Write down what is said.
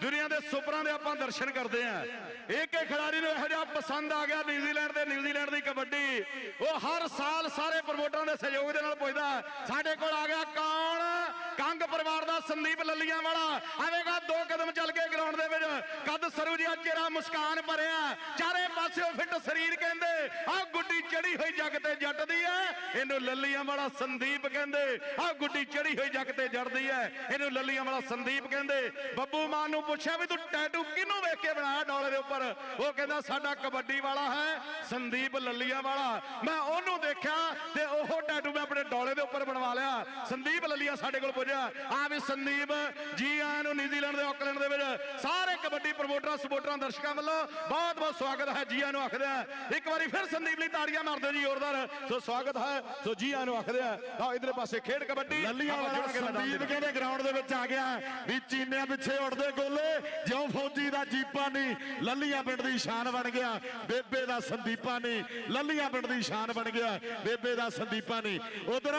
ਦੁਨੀਆ ਦੇ ਸੁਪਰਾਂ ਦੇ ਆਪਾਂ ਦਰਸ਼ਨ ਕਰਦੇ ਆ ਇੱਕ ਇੱਕ ਖਿਡਾਰੀ ਨੂੰ ਇਹੋ ਜਿਹਾ ਪਸੰਦ ਆ ਗਿਆ ਨਿਊਜ਼ੀਲੈਂਡ ਦੇ, ਨਿਊਜ਼ੀਲੈਂਡ ਦੀ ਕਬੱਡੀ। ਉਹ ਹਰ ਸਾਲ ਸਾਰੇ ਪ੍ਰਮੋਟਰਾਂ ਦੇ ਸਹਿਯੋਗ ਦੇ ਨਾਲ ਪੁੱਜਦਾ ਸਾਡੇ ਕੋਲ ਆ ਗਿਆ ਕੌਣ? ਕੰਗ ਪਰਿਵਾਰ ਦਾ ਸੰਦੀਪ ਲੱਲੀਆਂ ਵਾਲਾ ਆਵੇਗਾ ਦੋ ਕਦਮ ਚੱਲ ਕੇ ਗਰਾਊਂਡ ਦੇ ਵਿੱਚ ਕੱਦ ਸਰੂ ਜਿਹਾ ਚਿਹਰਾ ਮੁਸਕਾਨ ਭਰਿਆ। ਚਾਰੇ ਪਾਸਿਓਂ ਫਿੱਟ ਸਰੀਰ ਕਹਿੰਦੇ ਆ ਗੁੱਡੀ ਚੜੀ ਹੋਈ ਜੱਗ ਤੇ ਜੱਟਦੀ ਐ। ਇਹਨੂੰ ਲੱਲੀਆਂ ਵਾਲਾ ਸੰਦੀਪ ਕਹਿੰਦੇ। ਆ ਗੁੱਡੀ ਚੜੀ ਹੋਈ ਜੱਗ ਤੇ ਜੜਦੀ ਐ। ਇਹਨੂੰ ਲੱਲੀਆਂ ਵਾਲਾ ਸੰਦੀਪ ਕਹਿੰਦੇ। ਬੱਬੂ ਮਾਨ ਨੂੰ ਪੁੱਛਿਆ ਵੀ ਤੂੰ ਟੈਟੂ ਕਿਹਨੂੰ ਵੇਖ ਕੇ ਬਣਾਇਆ ਡੋਲੇ ਦੇ ਉੱਪਰ? ਉਹ ਕਹਿੰਦਾ, ਸਾਡਾ ਕਬੱਡੀ ਵਾਲਾ ਹੈ, ਸੰਦੀਪ ਲੱਲੀਆਂ ਵਾਲਾ। ਮੈਂ ਉਹਨੂੰ ਦੇਖਿਆ ਤੇ ਉਹ ਟੈਟੂ ਮੈਂ ਆਪਣੇ ਡੋਲੇ ਦੇ ਉੱਪਰ ਬਣਵਾ ਲਿਆ। ਸੰਦੀਪ ਲੱਲੀਆਂ ਸਾਡੇ ਕੋਲ ਪੁੱਜਿਆ। ਆ ਵੀ ਸੰਦੀਪ, ਜੀ ਆਇਆਂ ਨੂੰ ਨਿਊਜ਼ੀਲੈਂਡ ਦੇ ਆਕਲੈਂਡ ਦੇ ਵਿੱਚ। ਸਾਰੇ ਸਪੋਰਟਰਾਂ ਦਰਸ਼ਕਾਂ ਵੱਲੋਂ ਬਹੁਤ ਬਹੁਤ ਸਵਾਗਤ ਹੈ ਜੀ ਆਇਆਂ ਨੂੰ ਆਖਦੇ ਆ। ਇੱਕ ਵਾਰੀ ਫਿਰ ਸੰਦੀਪ ਲਈ ਤਾੜੀਆਂ ਮਾਰ ਦਿਓ ਜੀ ਜ਼ੋਰਦਾਰ। ਸੋ ਸਵਾਗਤ ਹੈ ਸੋ ਜੀ ਆਇਆਂ ਨੂੰ ਆਖਦੇ ਆ। ਆਹ ਇਧਰਲੇ ਪਾਸੇ ਖੇਡ ਕਬੱਡੀ। ਲੱਲੀਆਂ ਵਾਲਾ ਸੰਦੀਪ। ਕਹਿੰਦੇ ਗਰਾਊਂਡ ਦੇ ਵਿੱਚ ਆ ਗਿਆ। ਵੀ ਚੀਨਿਆਂ ਪਿੱਛੇ ਉੱਡਦੇ ਗੋਲੇ ਜਿਉਂ ਫੌਜੀ ਦਾ ਜੀਪਾ ਨਹੀਂ। ਲੱਲੀਆਂ ਪਿੰਡ ਦੀ ਸ਼ਾਨ ਬਣ ਗਿਆ। ਬੇਬੇ ਦਾ ਸੰਦੀਪਾ ਨਹੀਂ। ਲੱਲੀਆਂ ਪਿੰਡ ਦੀ ਸ਼ਾਨ ਬਣ ਗਿਆ। ਬੇਬੇ ਦਾ ਸੰਦੀਪਾ ਨਹੀਂ। ਉਧਰ